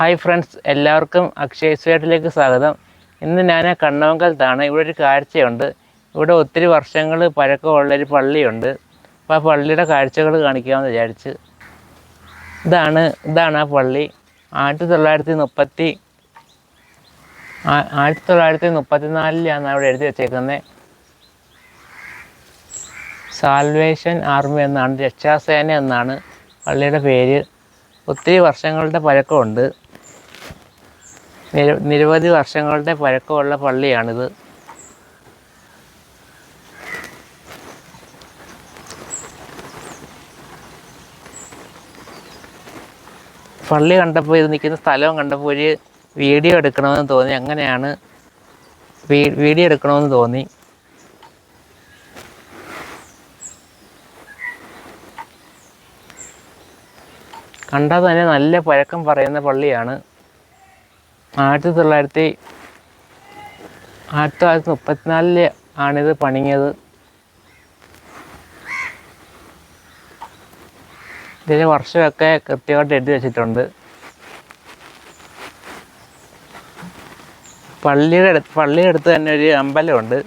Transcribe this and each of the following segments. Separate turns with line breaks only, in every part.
Hi friends എല്ലാവർക്കും അക്ഷയ സ്വീറ്റിലേക്ക് സ്വാഗതം. ഇന്ന് ഞാൻ കണ്ണവങ്കലത്താണ് ഇവിടെ ഒരു കാഴ്ചയുണ്ട്. ഇവിടെ ഒത്തിരി വർഷങ്ങൾ പഴക്കമുള്ളൊരു പള്ളിയുണ്ട്. അപ്പോൾ ആ പള്ളിയുടെ കാഴ്ചകൾ കാണിക്കാമെന്ന് വിചാരിച്ച്. ഇതാണ് ഇതാണ് ആ പള്ളി. ആയിരത്തി തൊള്ളായിരത്തി മുപ്പത്തി ആയിരത്തി തൊള്ളായിരത്തി മുപ്പത്തി നാലിലാണ് അവിടെ എഴുതി വെച്ചേക്കുന്നത് സാൽവേഷൻ ആർമി എന്നാണ് രക്ഷാസേന എന്നാണ് പള്ളിയുടെ പേര്. ഒത്തിരി വർഷങ്ങളുടെ പഴക്കമുണ്ട്. നിരവധി വർഷങ്ങളുടെ പഴക്കമുള്ള പള്ളിയാണിത്. പള്ളി കണ്ടപ്പോൾ ഇത് നിൽക്കുന്ന സ്ഥലം കണ്ടപ്പോൾ ഒരു വീഡിയോ എടുക്കണമെന്ന് തോന്നി. അങ്ങനെയാണ് വീഡിയോ എടുക്കണമെന്ന് തോന്നി. കണ്ടാൽ തന്നെ നല്ല പഴക്കം പറയുന്ന പള്ളിയാണ്. ആയിരത്തി തൊള്ളായിരത്തി ആയിരത്തി തൊള്ളായിരത്തി മുപ്പത്തിനാലിൽ ആണിത് പണിഞ്ഞത് ഇതിന്റെ വർഷമൊക്കെ കൃത്യമായിട്ട് എഴുതി വെച്ചിട്ടുണ്ട്. പള്ളിയുടെ അടുത്ത് പള്ളിയുടെ അടുത്ത് തന്നെ ഒരു അമ്പലമുണ്ട്.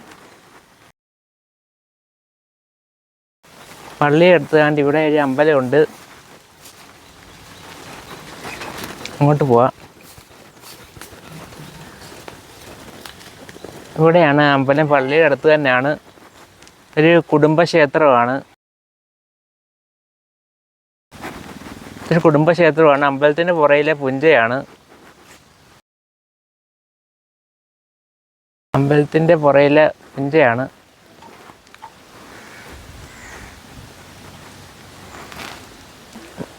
പള്ളിയുടെ അടുത്ത് കണ്ട് ഇവിടെ ഒരു അമ്പലമുണ്ട്. അങ്ങോട്ട് പോവാം. ഇവിടെയാണ് അമ്പലം. പള്ളിയുടെ അടുത്ത് തന്നെയാണ്. ഒരു കുടുംബക്ഷേത്രമാണ്. ഒരു കുടുംബക്ഷേത്രമാണ്. അമ്പലത്തിന്റെ പുറയിലെ പുഞ്ചയാണ്. അമ്പലത്തിന്റെ പുറയിലെ പുഞ്ചയാണ്.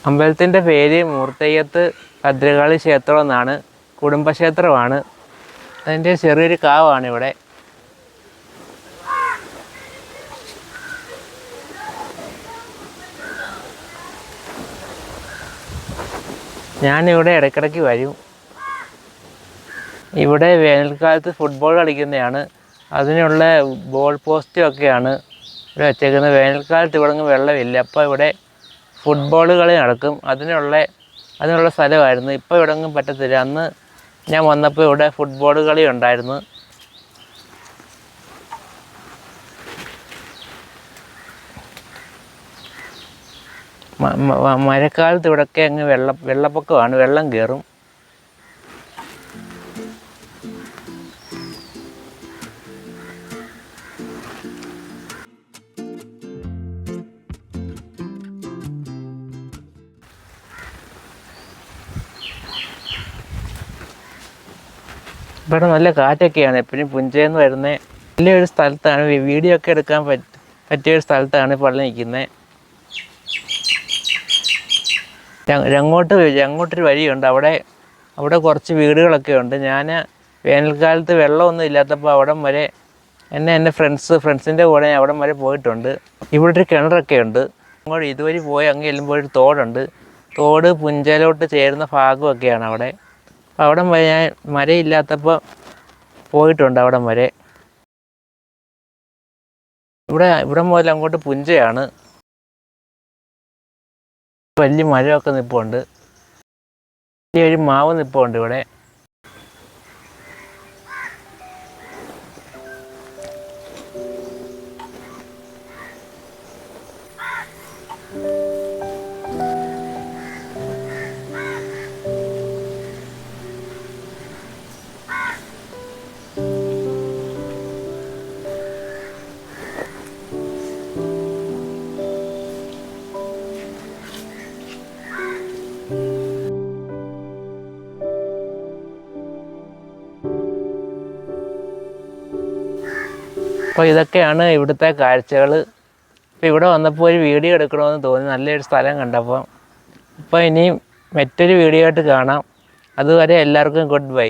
അമ്പലത്തിന്റെ പേര് മൂർത്തയ്യത്ത് ഭദ്രകാളി ക്ഷേത്രം എന്നാണ്. കുടുംബക്ഷേത്രമാണ്. അതിന്റെ ചെറിയൊരു കാവാണ് ഇവിടെ. ഞാനിവിടെ ഇടയ്ക്കിടയ്ക്ക് വരും. ഇവിടെ വേനൽക്കാലത്ത് ഫുട്ബോൾ കളിക്കുന്നതാണ്. അതിനുള്ള ബോൾ പോസ്റ്റും ഒക്കെയാണ് ഇവിടെ വെച്ചേക്കുന്നത്. വേനൽക്കാലത്ത് ഇവിടെ വെള്ളമില്ല. അപ്പോൾ ഇവിടെ ഫുട്ബോൾ കളി നടക്കും. അതിനുള്ള അതിനുള്ള സ്ഥലമായിരുന്നു. ഇപ്പോൾ ഇവിടെ പറ്റത്തില്ല. അന്ന് ഞാൻ വന്നപ്പോൾ ഇവിടെ ഫുട്ബോൾ കളി ഉണ്ടായിരുന്നു. മഴക്കാലത്ത് ഇവിടെയൊക്കെ അങ്ങ് വെള്ള വെള്ളപ്പൊക്കമാണ് വെള്ളം കയറും ഇവിടെ നല്ല കാറ്റൊക്കെയാണ്. എപ്പോഴും പുഞ്ചയെന്ന് വരുന്ന നല്ലൊരു സ്ഥലത്താണ്. വീഡിയോ ഒക്കെ എടുക്കാൻ പറ്റ പറ്റിയ ഒരു സ്ഥലത്താണ് പള്ളി നിൽക്കുന്നത് അങ്ങോട്ട് അങ്ങോട്ടൊരു വഴിയുണ്ട്. അവിടെ അവിടെ കുറച്ച് വീടുകളൊക്കെ ഉണ്ട്. ഞാൻ വേനൽക്കാലത്ത് വെള്ളമൊന്നും ഇല്ലാത്തപ്പോൾ അവിടം വരെ എന്നെ എന്റെ ഫ്രണ്ട്സ് ഫ്രണ്ട്സിന്റെ കൂടെ ഞാൻ അവിടം വരെ പോയിട്ടുണ്ട്. ഇവിടെ ഒരു കിണറൊക്കെ ഉണ്ട്. അങ്ങോട്ട് ഇതുവഴി പോയി അങ്ങ് ചെല്ലുമ്പോൾ ഒരു തോടുണ്ട്. തോട് പുഞ്ചയിലോട്ട് ചേരുന്ന ഭാഗമൊക്കെയാണ് അവിടെ. അവിടം വരെ ഞാൻ മരയില്ലാത്തപ്പോൾ പോയിട്ടുണ്ട് അവിടം വരെ. ഇവിടെ ഇവിടെ മുതൽ അങ്ങോട്ട് പുഞ്ചയാണ്. വലിയ മരമൊക്കെ നിൽപ്പുണ്ട് വലിയൊരു മാവ് നിൽപ്പുണ്ട് ഇവിടെ. അപ്പോൾ ഇതൊക്കെയാണ് ഇവിടുത്തെ കാഴ്ചകൾ ഇപ്പോൾ ഇവിടെ വന്നപ്പോൾ ഒരു വീഡിയോ എടുക്കണമെന്ന് തോന്നി. നല്ലൊരു സ്ഥലം കണ്ടപ്പോൾ അപ്പോൾ ഇനിയും മറ്റൊരു വീഡിയോ ആയിട്ട് കാണാം. അതുവരെ എല്ലാവർക്കും ഗുഡ് ബൈ.